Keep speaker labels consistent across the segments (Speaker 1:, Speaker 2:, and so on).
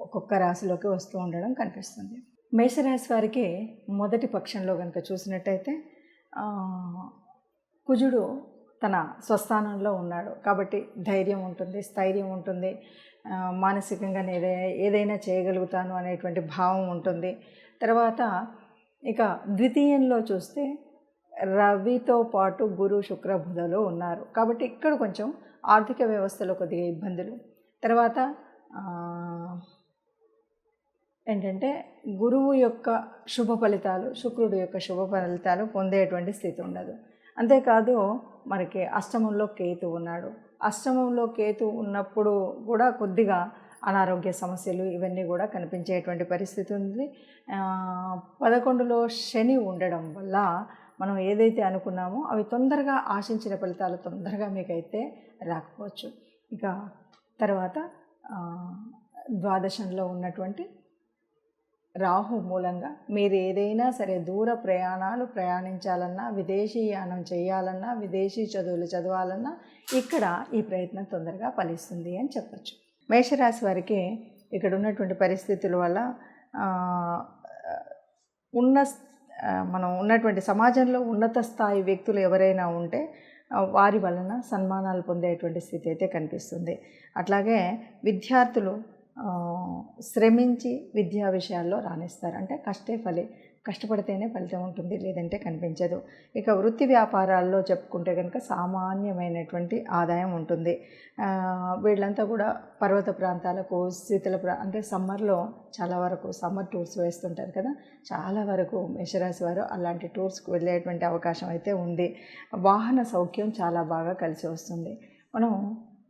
Speaker 1: ఒక్కొక్క రాశిలోకి వస్తూ ఉండడం కనిపిస్తుంది. మేషరాశి వారికి మొదటి పక్షంలో కనుక చూసినట్టయితే కుజుడు తన స్వస్థానంలో ఉన్నాడు. కాబట్టి ధైర్యం ఉంటుంది స్థైర్యం ఉంటుంది. మానసికంగా ఏదై ఏదైనా చేయగలుగుతాను అనేటువంటి భావం ఉంటుంది. తర్వాత ఇక ద్వితీయంలో చూస్తే రవితో పాటు గురు శుక్ర బుధలు ఉన్నారు. కాబట్టి ఇక్కడ కొంచెం ఆర్థిక వ్యవస్థలో కొద్దిగా ఇబ్బందులు. తర్వాత ఏంటంటే గురువు యొక్క శుభ ఫలితాలు శుక్రుడు యొక్క శుభ ఫలితాలు పొందేటువంటి స్థితి ఉండదు. అంతేకాదు మనకి అష్టమంలో కేతు ఉన్నాడు. అష్టమంలో కేతు ఉన్నప్పుడు కూడా కొద్దిగా అనారోగ్య సమస్యలు ఇవన్నీ కూడా కనిపించేటువంటి పరిస్థితి ఉంది. పదకొండులో శని ఉండడం వల్ల మనం ఏదైతే అనుకున్నామో అవి తొందరగా ఆశించిన ఫలితాలు తొందరగా మీకైతే రాకపోవచ్చు. ఇక తర్వాత ద్వాదశంలో ఉన్నటువంటి రాహు మూలంగా మీరు ఏదైనా సరే దూర ప్రయాణాలు ప్రయాణించాలన్నా విదేశీ యానం చేయాలన్నా విదేశీ చదువులు చదవాలన్నా ఇక్కడ ఈ ప్రయత్నం తొందరగా ఫలిస్తుంది అని చెప్పచ్చు. మేషరాశి వారికి ఇక్కడ ఉన్నటువంటి పరిస్థితుల వల్ల ఉన్న మనం ఉన్నటువంటి సమాజంలో ఉన్నత స్థాయి వ్యక్తులు ఎవరైనా ఉంటే వారి వలన సన్మానాలు పొందేటువంటి స్థితి అయితే కనిపిస్తుంది. అట్లాగే విద్యార్థులు శ్రమించి విద్యా విషయాల్లో రాణిస్తారు. అంటే కష్టే ఫలి. కష్టపడితేనే ఫలితం ఉంటుంది లేదంటే కనిపించదు. ఇక వృత్తి వ్యాపారాల్లో చెప్పుకుంటే కనుక సామాన్యమైనటువంటి ఆదాయం ఉంటుంది. వీళ్ళంతా కూడా పర్వత ప్రాంతాలకు శీతల ప్రా అంటే సమ్మర్లో చాలా వరకు సమ్మర్ టూర్స్ వేస్తుంటారు కదా. చాలా వరకు మేషరాశి వారు అలాంటి టూర్స్కి వెళ్ళేటువంటి అవకాశం అయితే ఉంది. వాహన సౌఖ్యం చాలా బాగా కలిసి వస్తుంది. మనం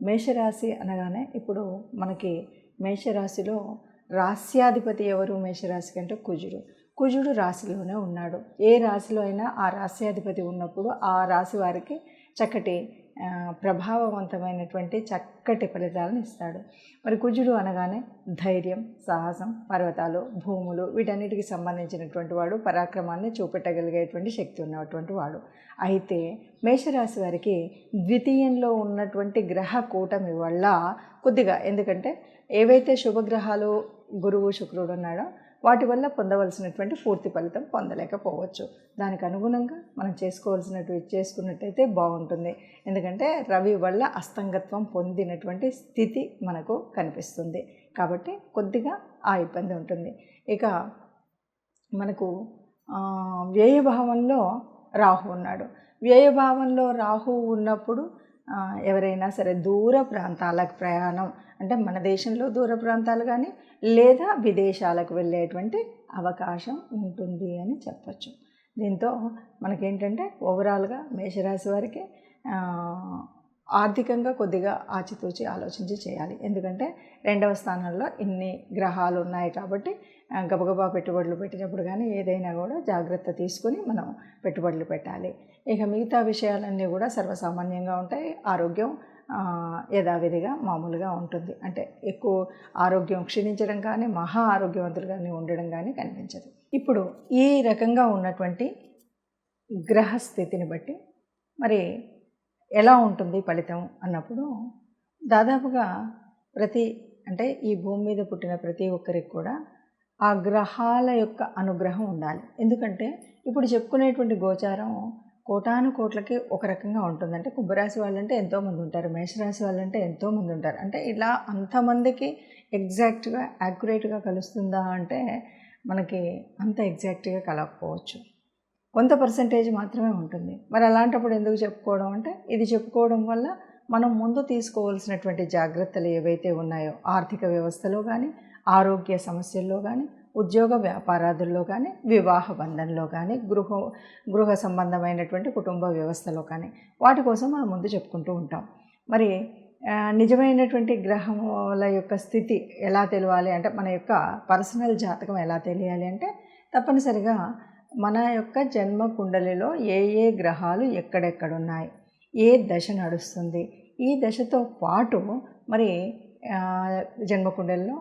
Speaker 1: మేషరాశి అనగానే ఇప్పుడు మనకి మేషరాశిలో రాస్యాధిపతి ఎవరు? మేషరాశి కంటే కుజుడు. కుజుడు రాశిలోనే ఉన్నాడు. ఏ రాశిలో అయినా ఆ రాస్యాధిపతి ఉన్నప్పుడు ఆ రాశి వారికి చక్కటి ప్రభావవంతమైనటువంటి చక్కటి ఫలితాలను ఇస్తాడు. మరి కుజుడు అనగానే ధైర్యం సాహసం పర్వతాలు భూములు వీటన్నిటికి సంబంధించినటువంటి వాడు పరాక్రమాన్ని చూపెట్టగలిగేటువంటి శక్తి ఉన్నటువంటి వాడు. అయితే మేషరాశి వారికి ద్వితీయంలో ఉన్నటువంటి గ్రహ కూటమి వల్ల కొద్దిగా ఎందుకంటే ఏవైతే శుభగ్రహాలు గురువు శుక్రుడు ఉన్నాడో వాటి వల్ల పొందవలసినటువంటి పూర్తి ఫలితం పొందలేకపోవచ్చు. దానికి అనుగుణంగా మనం చేసుకోవాల్సినటువంటి చేసుకున్నట్టయితే బాగుంటుంది. ఎందుకంటే రవి వల్ల అస్తంగత్వం పొందినటువంటి స్థితి మనకు కనిపిస్తుంది. కాబట్టి కొద్దిగా ఆ ఇబ్బంది ఉంటుంది. ఇక మనకు వ్యయభావంలో రాహు ఉన్నాడు. వ్యయభావంలో రాహు ఉన్నప్పుడు ఎవరైనా సరే దూర ప్రాంతాలకు ప్రయాణం అంటే మన దేశంలో దూర ప్రాంతాలు కానీ లేదా విదేశాలకు వెళ్ళేటువంటి అవకాశం ఉంటుంది అని చెప్పచ్చు. దీంతో మనకేంటంటే ఓవరాల్గా మేషరాశి వారికి ఆర్థికంగా కొద్దిగా ఆచితూచి ఆలోచించి చేయాలి. ఎందుకంటే రెండవ స్థానంలో ఇన్ని గ్రహాలు ఉన్నాయి కాబట్టి గబగబా పెట్టుబడులు పెట్టినప్పుడు కానీ ఏదైనా కూడా జాగ్రత్త తీసుకుని మనం పెట్టుబడులు పెట్టాలి. ఇక మిగతా విషయాలన్నీ కూడా సర్వసామాన్యంగా ఉంటాయి. ఆరోగ్యం యథావిధిగా మామూలుగా ఉంటుంది. అంటే ఎక్కువ ఆరోగ్యం క్షీణించడం కానీ మహా ఆరోగ్యవంతులు కానీ ఉండడం కానీ కనిపించదు. ఇప్పుడు ఈ రకంగా ఉన్నటువంటి గ్రహస్థితిని బట్టి మరి ఎలా ఉంటుంది ఫలితం అన్నప్పుడు దాదాపుగా ప్రతి అంటే ఈ భూమి మీద పుట్టిన ప్రతి ఒక్కరికి కూడా ఆ గ్రహాల యొక్క అనుగ్రహం ఉండాలి. ఎందుకంటే ఇప్పుడు చెప్పుకునేటువంటి గోచారం కోటాను కోట్లకి ఒక రకంగా ఉంటుంది. అంటే కుంభరాశి వాళ్ళంటే ఎంతోమంది ఉంటారు. మేషరాశి వాళ్ళంటే ఎంతోమంది ఉంటారు. అంటే ఇలా అంతమందికి ఎగ్జాక్ట్గా యాక్యురేట్గా కలుస్తుందా అంటే మనకి అంత ఎగ్జాక్ట్గా కలగకపోవచ్చు. కొంత పర్సంటేజ్ మాత్రమే ఉంటుంది. మరి అలాంటప్పుడు ఎందుకు చెప్పుకోవడం అంటే ఇది చెప్పుకోవడం వల్ల మనం ముందు తీసుకోవాల్సినటువంటి జాగ్రత్తలు ఏవైతే ఉన్నాయో ఆర్థిక వ్యవస్థలో కానీ ఆరోగ్య సమస్యల్లో కానీ ఉద్యోగ వ్యాపారాదుల్లో కానీ వివాహ బంధంలో కానీ గృహ గృహ సంబంధమైనటువంటి కుటుంబ వ్యవస్థలో కానీ వాటి కోసం మనం ముందు చెప్పుకుంటూ ఉంటాం. మరి నిజమైనటువంటి గ్రహముల యొక్క స్థితి ఎలా తెలియాలి అంటే మన యొక్క పర్సనల్ జాతకం ఎలా తెలియాలి అంటే తప్పనిసరిగా మన యొక్క జన్మ కుండలిలో ఏ ఏ గ్రహాలు ఎక్కడెక్కడున్నాయి? ఏ దశ నడుస్తుంది? ఈ దశతో పాటు మరి జన్మకుండలిలో జన్మ కుండలిలో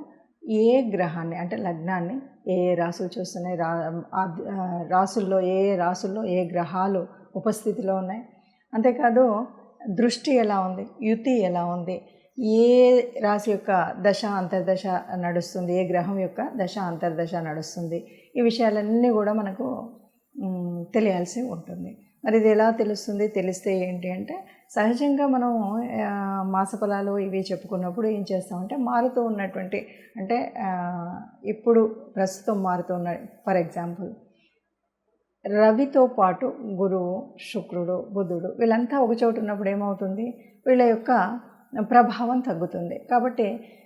Speaker 1: ఏ గ్రహాన్ని అంటే లగ్నాన్ని ఏ ఏ రాసులు చూస్తున్నాయి? రా రాసుల్లో ఏ ఏ రాసుల్లో ఏ గ్రహాలు ఉపస్థితిలో ఉన్నాయి? అంతేకాదు దృష్టి ఎలా ఉంది? యుతి ఎలా ఉంది? ఏ రాశి యొక్క దశ అంతర్దశ నడుస్తుంది? ఏ గ్రహం యొక్క దశ అంతర్దశ నడుస్తుంది? ఈ విషయాలన్నీ కూడా మనకు తెలియాల్సి ఉంటుంది. మరి ఇది ఎలా తెలుస్తుంది తెలిస్తే ఏంటి అంటే సహజంగా మనం మాసఫలాలు ఇవి చెప్పుకున్నప్పుడు ఏం చేస్తామంటే మారుతూ ఉన్నటువంటి అంటే ఇప్పుడు ప్రస్తుతం మారుతున్న ఫర్ ఎగ్జాంపుల్ రవితో పాటు గురువు శుక్రుడు బుధుడు వీళ్ళంతా ఒక చోటు ఉన్నప్పుడు ఏమవుతుంది? వీళ్ళ యొక్క ప్రభావం తగ్గుతుంది. కాబట్టి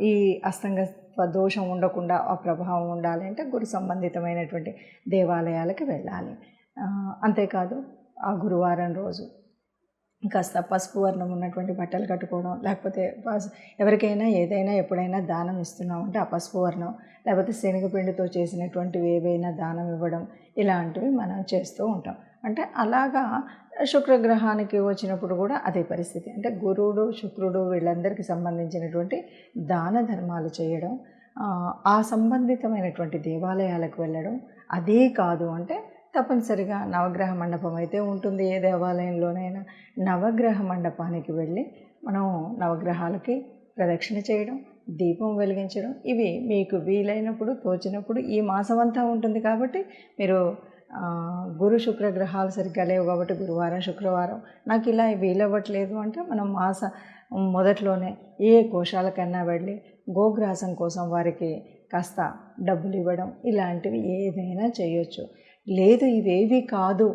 Speaker 1: ఈ అస్తంగత్వ దోషం ఉండకుండా ఆ ప్రభావం ఉండాలి అంటే గురు సంబంధితమైనటువంటి దేవాలయాలకు వెళ్ళాలి. అంతేకాదు ఆ గురువారం రోజు కాస్త పసుపు వర్ణం ఉన్నటువంటి బట్టలు కట్టుకోవడం లేకపోతే ఎవరికైనా ఏదైనా ఎప్పుడైనా దానం ఇస్తున్నాం అంటే ఆ పసుపు వర్ణం లేకపోతే శనగపిండితో చేసినటువంటివి ఏవైనా దానం ఇవ్వడం ఇలాంటివి మనం చేస్తూ ఉంటాం. అంటే అలాగా శుక్రగ్రహానికి వచ్చినప్పుడు కూడా అదే పరిస్థితి. అంటే గురువుడు శుక్రుడు వీళ్ళందరికీ సంబంధించినటువంటి దాన ధర్మాలు చేయడం ఆ, సంబంధితమైనటువంటి దేవాలయాలకు వెళ్ళడం అదే కాదు అంటే తప్పనిసరిగా నవగ్రహ మండపం అయితే ఉంటుంది ఏ దేవాలయంలోనైనా. నవగ్రహ మండపానికి వెళ్ళి మనం నవగ్రహాలకి ప్రదక్షిణ చేయడం దీపం వెలిగించడం ఇవి మీకు వీలైనప్పుడు తోచినప్పుడు ఈ మాసం అంతా ఉంటుంది కాబట్టి మీరు గురు శుక్ర గ్రహాలు సరిగ్గా లేవు కాబట్టి గురువారం శుక్రవారం. నాకు ఇలా వీలవ్వట్లేదు అంటే మనం మాస మొదట్లోనే ఏ కోశాలకన్నా వెళ్ళి గోగ్రాసం కోసం వారికి కాస్త డబ్బులు ఇవ్వడం ఇలాంటివి ఏదైనా చేయొచ్చు. లేదు ఇవేవి కాదు.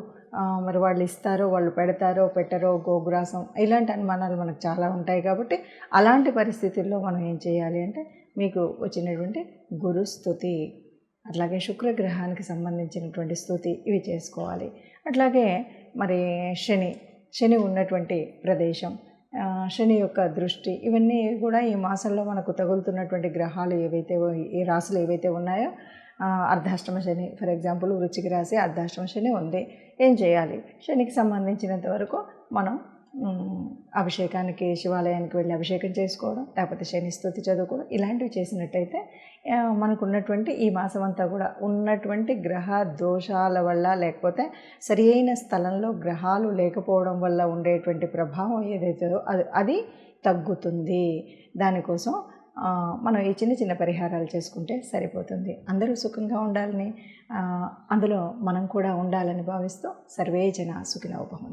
Speaker 1: మరి వాళ్ళు ఇస్తారో వాళ్ళు పెడతారో పెట్టరో గోగ్రాసం ఇలాంటి అనుమానాలు మనకు చాలా ఉంటాయి కాబట్టి అలాంటి పరిస్థితుల్లో మనం ఏం చేయాలి అంటే మీకు వచ్చినటువంటి గురుస్థుతి అట్లాగే శుక్రగ్రహానికి సంబంధించినటువంటి స్థుతి ఇవి చేసుకోవాలి. అట్లాగే మరి శని శని ఉన్నటువంటి ప్రదేశం శని యొక్క దృష్టి ఇవన్నీ కూడా ఈ మాసంలో మనకు తగులుతున్నటువంటి గ్రహాలు ఏవైతే ఈ రాశులు ఏవైతే ఉన్నాయో అర్ధాష్టమ శని ఫర్ ఎగ్జాంపుల్ వృచ్చిక రాశి అర్ధాష్టమ శని ఉంది. ఏం చేయాలి? శనికి సంబంధించినంత వరకు మనం అభిషేకానికి శివాలయానికి వెళ్ళి అభిషేకం చేసుకోవడం లేకపోతే శని స్థుతి చదువుకోవడం ఇలాంటివి చేసినట్టయితే మనకున్నటువంటి మనకు ఉన్నటువంటి ఈ మాసం అంతా కూడా ఉన్నటువంటి గ్రహ దోషాల వల్ల లేకపోతే సరి అయిన స్థలంలో గ్రహాలు లేకపోవడం వల్ల ఉండేటువంటి ప్రభావం ఏదైతే అది అది తగ్గుతుంది. దానికోసం మనం ఈ చిన్న చిన్న పరిహారాలు చేసుకుంటే సరిపోతుంది. అందరూ సుఖంగా ఉండాలని అందులో మనం కూడా ఉండాలని భావిస్తూ సర్వే జన సుఖినోభవం